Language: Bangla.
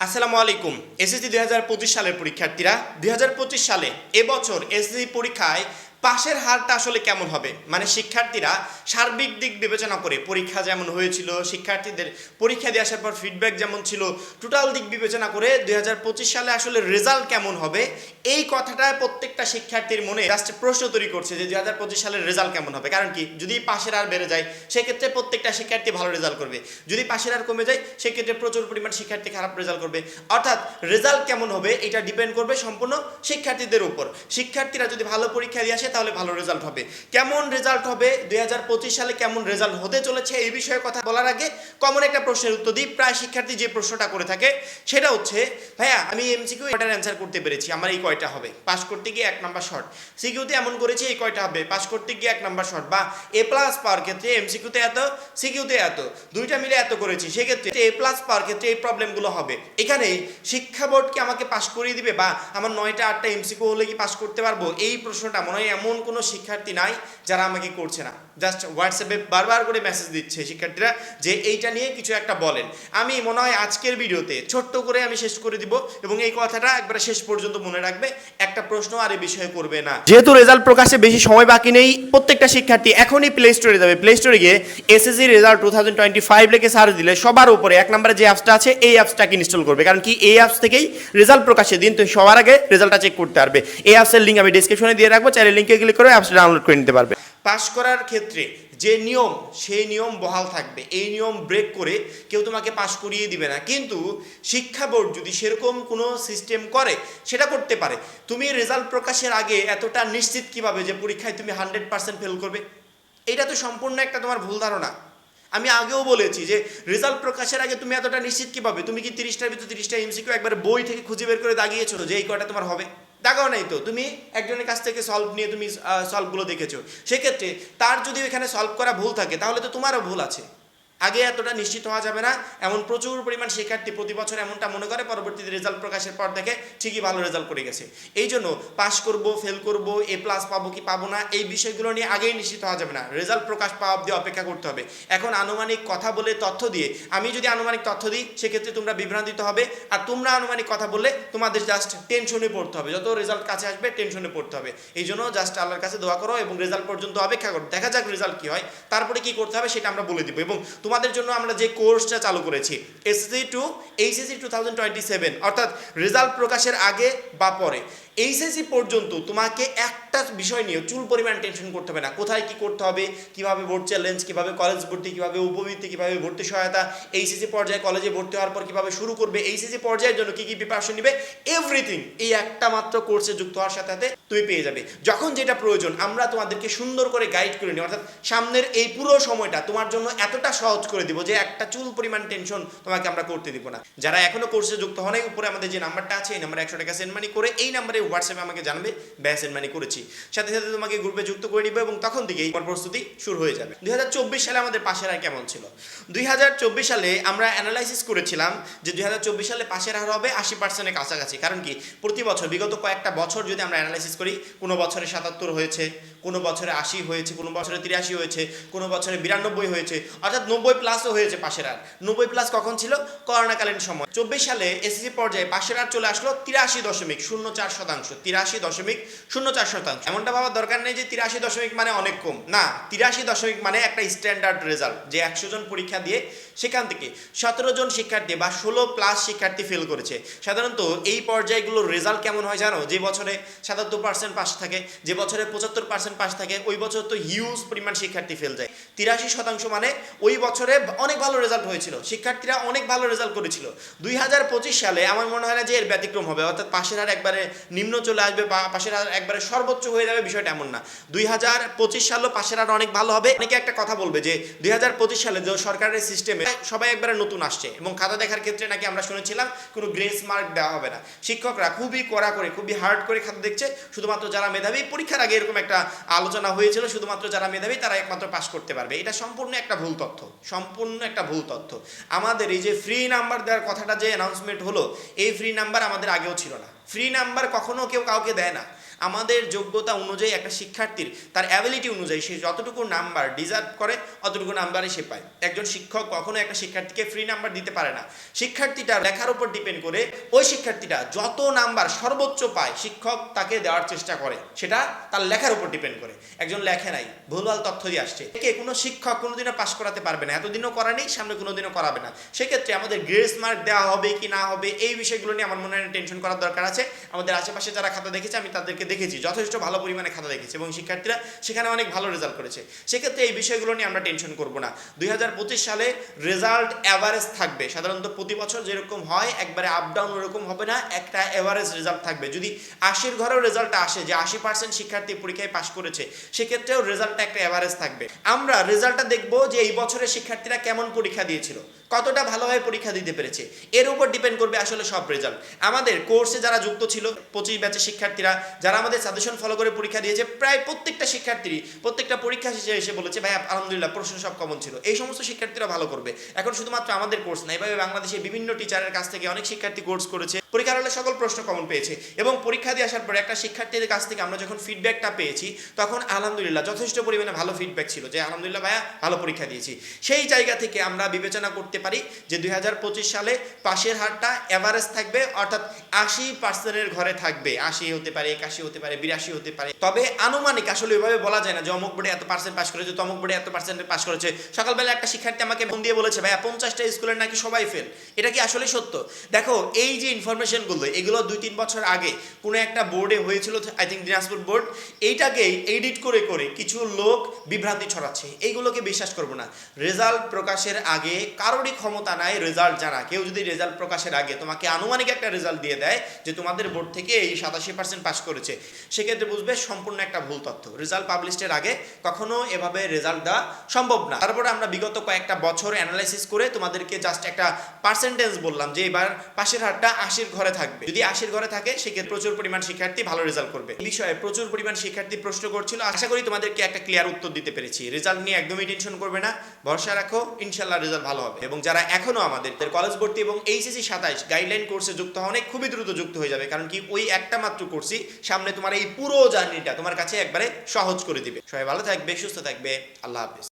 আসসালামু আলাইকুম। এসএসসি দুই সালের পরীক্ষার্থীরা দুই সালে এবছর এসএসসি পরীক্ষায় পাশের হারটা আসলে কেমন হবে? মানে শিক্ষার্থীরা সার্বিক দিক বিবেচনা করে পরীক্ষা যেমন হয়েছিল, শিক্ষার্থীদের পরীক্ষা দিয়ে আসার পর ফিডব্যাক যেমন ছিল টোটাল দিক বিবেচনা করে দুই হাজার পঁচিশ সালে আসলে রেজাল্ট কেমন হবে? এই কথাটা প্রত্যেকটা শিক্ষার্থীর মনে জাস্ট প্রশ্ন তৈরি করছে যে দুই হাজার পঁচিশ সালের রেজাল্ট কেমন হবে? কারণ কি? যদি পাশের হার বেড়ে যায়, সেক্ষেত্রে প্রত্যেকটা শিক্ষার্থী ভালো রেজাল্ট করবে। যদি পাশের হার কমে যায়, সেক্ষেত্রে প্রচুর পরিমাণ শিক্ষার্থী খারাপ রেজাল্ট করবে। অর্থাৎ রেজাল্ট কেমন হবে, এটা ডিপেন্ড করবে সম্পূর্ণ শিক্ষার্থীদের উপর। শিক্ষার্থীরা যদি ভালো পরীক্ষা দিয়ে আসে তাহলে ভালো রেজাল্ট হবে। কেমন রেজাল্ট হবে? দুই হাজার পঁচিশ সালে কেমন রেজাল্ট হতে চলেছে? এই বিষয়ে কথা বলার আগে কমন একটা প্রশ্নের উত্তর দিই। প্রায় শিক্ষার্থী যে প্রশ্নটা করে থাকে, সেটা হচ্ছে, ভাইয়া, আমি এমসিকিউ এটার অ্যান্সার করতে পেরেছি। আমার এই কয়টা হবে? পাস করতে গিয়ে এক নাম্বার শর্ট সিকিউতে এমন করেছি, এই কয়টা হবে? পাস করতে গিয়ে এক নাম্বার শর্ট বা, এ প্লাস পাওয়ার ক্ষেত্রে এমসিকিউতে এত সিকিউতে এত। দুইটা মিলে এত করেছি। সেক্ষেত্রে এ প্লাস পাওয়ার ক্ষেত্রে এই প্রবলেমগুলো হবে। এখানে শিক্ষা বোর্ড কি আমাকে পাস করিয়ে দিবে? বা, আমার নয়টা, আটটা এমসিকিউ হলে কি পাস করতে পারব? এই প্রশ্নটা মনে হয় এমন কোনো শিক্ষার্থী নাই যারা আমাকে করছে না। জাস্ট হোয়াটসঅ্যাপে বারবার করে মেসেজ দিচ্ছে শিক্ষার্থীরা যে এইটা নিয়ে কিছু একটা বলেন। আমি মনে হয় আজকের ভিডিওতে ছোট্ট করে আমি শেষ করে দিব এবং এই কথাটা একবার শেষ পর্যন্ত মনে রাখবে। একটা প্রশ্ন আর এই বিষয়ে করবে না। যেহেতু রেজাল্ট প্রকাশে বেশি সময় বাকি নেই, প্রত্যেকটা শিক্ষার্থী এখনই প্লে স্টোরে যাবে। প্লে স্টোরে গিয়ে SSC result two thousand twenty five লিখে সার্চ দিলে সবার উপরে এক নম্বরে যে অ্যাপসটা আছে, এই অ্যাপসটাকে ইনস্টল করবে। কারণ কি এই অ্যাপস থেকেই রেজাল্ট প্রকাশের দিন তুমি সবার আগে রেজাল্টটা চেক করতে পারবে। এই অ্যাপসের লিঙ্ক আমি ডিসক্রিপশনে দিয়ে রাখব, চাইলে লিঙ্কে ক্লিক করে অ্যাপসটা ডাউনলোড করে নিতে পারবে। পাস করার ক্ষেত্রে যে নিয়ম, সেই নিয়ম বহাল থাকবে। এই নিয়ম ব্রেক করে কেউ তোমাকে পাস করিয়ে দিবে না। কিন্তু শিক্ষা বোর্ড যদি সেরকম কোনো সিস্টেম করে, সেটা করতে পারে। তুমি রেজাল্ট প্রকাশের আগে এতটা নিশ্চিত কীভাবে যে পরীক্ষায় তুমি হান্ড্রেড পার্সেন্ট ফেল করবে? এটা তো সম্পূর্ণ একটা তোমার ভুল ধারণা। আমি আগেও বলেছি যে রেজাল্ট প্রকাশের আগে তুমি এতটা নিশ্চিত কীভাবে? তুমি কি তিরিশটার ভিতরে তিরিশটা এমসিকিউ একবার বই থেকে খুঁজে বের করে দাগিয়েছো যে এই কটা তোমার হবে? দাগাও নেই তো, তুমি একজনের কাছ থেকে সলভ নিয়ে তুমি সলভগুলো দেখেছ। সেক্ষেত্রে তার যদি এখানে সলভ করা ভুল থাকে, তাহলে তো তোমারও ভুল আছে। আগে এতটা নিশ্চিত হওয়া যাবে না। এমন প্রচুর পরিমাণ শিক্ষার্থী প্রতি বছর এমনটা মনে করে, পরবর্তীতে রেজাল্ট প্রকাশের পর দেখে ঠিকই ভালো রেজাল্ট করে গেছে। এই জন্য পাশ করব ফেল করব এ প্লাস পাবো কি পাবো না, এই বিষয়গুলো নিয়ে আগেই নিশ্চিত হওয়া যাবে না। রেজাল্ট প্রকাশ পাওয়া অব্দি অপেক্ষা করতে হবে। এখন আনুমানিক কথা বলে তথ্য দিয়ে, আমি যদি আনুমানিক তথ্য দিই, সেক্ষেত্রে তোমরা বিভ্রান্তিত হবে। আর তোমরা আনুমানিক কথা বললে, তোমাদের জাস্ট টেনশনে পড়তে হবে। যত রেজাল্ট কাছে আসবে টেনশনে পড়তে হবে। এই জন্য জাস্ট আল্লাহর কাছে দোয়া করো এবং রেজাল্ট পর্যন্ত অপেক্ষা করো। দেখা যাক রেজাল্ট কি হয়। তারপরে কি করতে হবে, সেটা আমরা বলে দিব। এবং তোমাদের জন্য আমরা যে কোর্সটা চালু করেছি SSC to HSC two thousand twenty seven অর্থাৎ রেজাল্ট প্রকাশের আগে বা পরে। এইচএসসি পর্যন্ত তোমাকে একটা বিষয় নিয়ে চুল পরিমাণ টেনশন করতে হবে না। কোথায় কি করতে হবে, কীভাবে বোর্ড চ্যালেঞ্জ কীভাবে কলেজ ভর্তি, কীভাবে উপবৃত্তি, কীভাবে ভর্তি সহায়তা এইচএসসি পর্যায়ে কলেজে ভর্তি হওয়ার পর কীভাবে শুরু করবে এইচএসসি পর্যায়ের জন্য কি কি প্রিপারেশন নিবে এভরিথিং এই একটা মাত্র কোর্সে যুক্ত হওয়ার সাথে সাথে তুমি পেয়ে যাবে। যখন যেটা প্রয়োজন, আমরা তোমাদেরকে সুন্দর করে গাইড করে নিই। অর্থাৎ সামনের এই পুরো সময়টা তোমার জন্য এতটা সহজ করে দিব যে একটা চুল পরিমাণ টেনশন তোমাকে আমরা করতে দিব না। যারা এখনও কোর্সে যুক্ত হয় নাই, উপরে আমাদের যে নাম্বারটা আছে, এই নাম্বারে একশো টাকা সেন্ড মানি করে, এই নাম্বারে হোয়াটসঅ্যাপে আমাকে জানবে ব্যয় সেন্ড মানি করেছি। সাথে সাথে তোমাকে গ্রুপে যুক্ত করে নিবে এবং তখন থেকেই তোমার প্রস্তুতি শুরু হয়ে যাবে। দুই সালে আমাদের পাশের হার কেমন ছিল? দুই সালে আমরা অ্যানালাইসিস করেছিলাম যে দুই সালে পাশের হার হবে আশি পার্সেন্টের কাছাকাছি। কারণ কি? প্রতি বছর, বিগত কয়েকটা বছর যদি আমরা অ্যানালাইসিস করি, কোনো বছরে সাতাত্তর হয়েছে, কোনো বছরে আশি হয়েছে, কোনো বছরে তিরাশি হয়েছে, কোনো বছরে বিরানব্বই হয়েছে, অর্থাৎ নব্বই প্লাসও হয়েছে পাশের হার। নব্বই প্লাস কখন ছিল? করোনাকালীন সময়। চব্বিশ সালে এসএসসি পর্যায়ে পাশের হার চলে আসলো তিরাশি দশমিক শূন্য চার শতাংশ। তিরাশি দশমিক শূন্য চার শতাংশ। এমনটা ভাবার দরকার নেই যে তিরাশি দশমিক মানে অনেক কম। না, তিরাশি দশমিক মানে একটা স্ট্যান্ডার্ড রেজাল্ট যে একশো জন পরীক্ষা দিয়ে সেখান থেকে সতেরো জন শিক্ষার্থী বা ষোলো প্লাস শিক্ষার্থী ফেল করেছে। সাধারণত এই পর্যায়গুলোর রেজাল্ট কেমন হয় জানো? যে বছরে সাতাত্তর পার্সেন্ট পাস থাকে, যে বছরে পঁচাত্তর পার্সেন্ট পাস থাকে, ওই বছর তো হিউজ পরিমাণ শিক্ষার্থী ফেল যায়। তিরাশি শতাংশ মানে ওই বছরে অনেক ভালো রেজাল্ট হয়েছিল। শিক্ষার্থীরা অনেক ভালো রেজাল্ট করেছিল। দুই হাজার পঁচিশ সালে আমার মনে হয় না যে এর ব্যতিক্রম হবে, অর্থাৎ পাশের হার একবারে নিম্ন চলে আসবে, বা পাশের হার একবারে সর্বোচ্চ হয়ে যাবে, বিষয়টা এমন না। দুই হাজার পঁচিশ সালও পাশের হার অনেক ভালো হবে। অনেকে একটা কথা বলবে যে, দুই হাজার পঁচিশ সালে যে সরকারের সিস্টেমে সবাই একবারে নতুন আসছে, এবং খাতা দেখার ক্ষেত্রে নাকি আমরা শুনেছিলাম, কোনো গ্রেস মার্ক দেওয়া হবে না। শিক্ষকরা খুবই কড়া করে, খুবই হার্ড করে খাতা দেখছে। শুধুমাত্র যারা মেধাবী, পরীক্ষার আগে এরকম একটা আলোচনা হয়েছিল, শুধুমাত্র যারা মেধাবী, তারা একমাত্র পাশ করতে পারবে। এটা সম্পূর্ণ একটা ভুল তথ্য, সম্পূর্ণ একটা ভুল তথ্য। আমাদের এই যে ফ্রি নাম্বার দেওয়ার কথাটা যে অ্যানাউন্সমেন্ট হলো, এই ফ্রি নাম্বার আমাদের আগেও ছিল না। ফ্রি নাম্বার কখনো কেউ কাউকে দেয় না। আমাদের যোগ্যতা অনুযায়ী একটা শিক্ষার্থীর তার অ্যাবিলিটি অনুযায়ী সে যতটুকু নাম্বার ডিজার্ভ করে, অতটুকু নাম্বারই সে পায়। একজন শিক্ষক কখনো একটা শিক্ষার্থীকে ফ্রি নাম্বার দিতে পারে না। শিক্ষার্থীটা লেখার উপর ডিপেন্ড করে ওই শিক্ষার্থীটা যত নাম্বার সর্বোচ্চ পায়, শিক্ষক তাকে দেওয়ার চেষ্টা করে। সেটা তার লেখার উপর ডিপেন্ড করে। একজন লেখে নাই, ভুলভাল তথ্য দিয়ে আসছে। একে কোনো শিক্ষক কোনোদিনও পাশ করাতে পারবে না, এতদিনও করা নেই, সামনে কোনোদিনও করাবে না। সেক্ষেত্রে আমাদের গ্রেস মার্ক দেওয়া হবে কি না হবে, এই বিষয়গুলো নিয়ে আমার মনে হয় টেনশন করার দরকার আছে। আমাদের আশেপাশে যারা খাতা দেখেছে, আমি তাদেরকে দেখেছি, যথেষ্ট ভালো পরিমাণে খাতা দেখেছি এবং শিক্ষার্থীরা সেখানে অনেক ভালো রেজাল্ট করেছে। সেক্ষেত্রে এই বিষয়গুলো নিয়ে আমরা টেনশন করব না। দুই সালে রেজাল্ট অ্যাভারেজ থাকবে। সাধারণত প্রতি বছর যেরকম হয়, একবারে আপ ডাউন ওরকম হবে না, একটা অ্যাভারেজ রেজাল্ট থাকবে। যদি আশির ঘরেও রেজাল্ট আসে, যে আশি পার্সেন্ট শিক্ষার্থী পরীক্ষায় পাশ করেছে, সেক্ষেত্রেও রেজাল্টটা একটা অ্যাভারেজ থাকবে। আমরা রেজাল্টটা দেখব যে এই বছরের শিক্ষার্থীরা কেমন পরীক্ষা দিয়েছিল, কতটা ভালোভাবে পরীক্ষা দিতে পেরেছে। এর উপর ডিপেন্ড করবে আসলে সব রেজাল্ট আমাদের কোর্সে যারা যুক্ত ছিল পঁচিশ ব্যাচের শিক্ষার্থীরা, যারা আমাদের সাজেশন ফলো করে পরীক্ষা দিয়েছে, প্রায় প্রত্যেকটা শিক্ষার্থী প্রত্যেকটা পরীক্ষা শেষে এসে বলেছে ভাই আলহামদুলিল্লাহ, প্রশ্ন সব কমন ছিল। এই সমস্ত শিক্ষার্থীরা ভালো করবে। এখন শুধুমাত্র আমাদের কোর্স না, এভাবে বাংলাদেশে বিভিন্ন টিচারের কাছ থেকে অনেক শিক্ষার্থী কোর্স করেছে। পরীক্ষার হলে সকল প্রশ্ন কমন পেয়েছে এবং পরীক্ষা দিয়ে আসার পরে একটা শিক্ষার্থীদের কাছ থেকে আমরা যখন ফিডব্যাকটা পেয়েছি, তখন আলহামদুলিল্লাহ যথেষ্ট পরিমাণে ভালো ফিডব্যাক ছিল যে আলহামদুলিল্লাহ ভাইয়া ভালো পরীক্ষা দিয়েছি। সেই জায়গা থেকে আমরা বিবেচনা করতে পারি যে দুই সালে পাশের হারটা এভারেজ থাকবে, অর্থাৎ আশি পার্সেন্টের ঘরে থাকবে। আশি হতে পারে, একাশি হতে পারে, বিরাশি হতে পারে। তবে আনুমানিক আসলে ওইভাবে বলা যায় না যে অমুক বোর্ডে এত পার্সেন্ট পাস করেছে তমুক বোর্ডে এত পার্সেন্ট পাস করেছে। সকালবেলা একটা শিক্ষার্থী আমাকে ফোন দিয়ে বলেছে, ভাইয়া, পঞ্চাশটা স্কুলের নাকি সবাই ফেল এটা কি আসলে সত্য? দেখো, এই যে ইনফরমেশনগুলো এগুলো দুই তিন বছর আগে কোনো একটা বোর্ডে হয়েছিল আই থিঙ্ক দিনাজপুর বোর্ড এইটাকেই এডিট করে করে কিছু লোক বিভ্রান্তি ছড়াচ্ছে। এইগুলোকে বিশ্বাস করব না। রেজাল্ট প্রকাশের আগে কারোরই ক্ষমতা নাই রেজাল্ট জানা। কেউ যদি রেজাল্ট প্রকাশের আগে তোমাকে আনুমানিক একটা রেজাল্ট দিয়ে দেয় যে তোমাদের বোর্ড থেকে এই সাতাশি পার্সেন্ট পাস করেছে, সেক্ষেত্রে বুঝবে সম্পূর্ণ একটা ভুল তথ্য। রেজাল্ট পাবলিশের আগে কখনো এভাবে রেজাল্ট দেওয়া সম্ভব না। তারপরে আমরা বিগত কয়েকটা বছর অ্যানালাইসিস করে তোমাদেরকে জাস্ট একটা পার্সেন্টেজ বললাম যে এবার পাশের হারটা আশির ঘরে থাকবে। যদি আশির ঘরে থাকে, সেক্ষেত্রে প্রচুর পরিমাণ শিক্ষার্থী ভালো রেজাল্ট করবে। এই বিষয়ে প্রচুর পরিমাণ শিক্ষার্থী প্রশ্ন করছিল। আশা করি তোমাদেরকে একটা ক্লিয়ার উত্তর দিতে পেরেছি। রেজাল্ট নিয়ে একদমই টেনশন করবে না। ভরসা রাখো, ইনশাল্লাহ রেজাল্ট ভালো হবে। এবং যারা এখনও আমাদের কলেজ ভর্তি এবং এইচএসি সাতাইশ গাইডলাইন কোর্সে যুক্ত হওয়া অনেক খুবই দ্রুত যুক্ত হয়ে যাবে। কারণ কি, ওই একটা মাত্র কোর্সই সামনে তোমার এই পুরো জার্নিটা তোমার কাছে একবারে সহজ করে দিবে। সবাই ভালো থাকবে, সুস্থ থাকবে। আল্লাহ হাফিজ।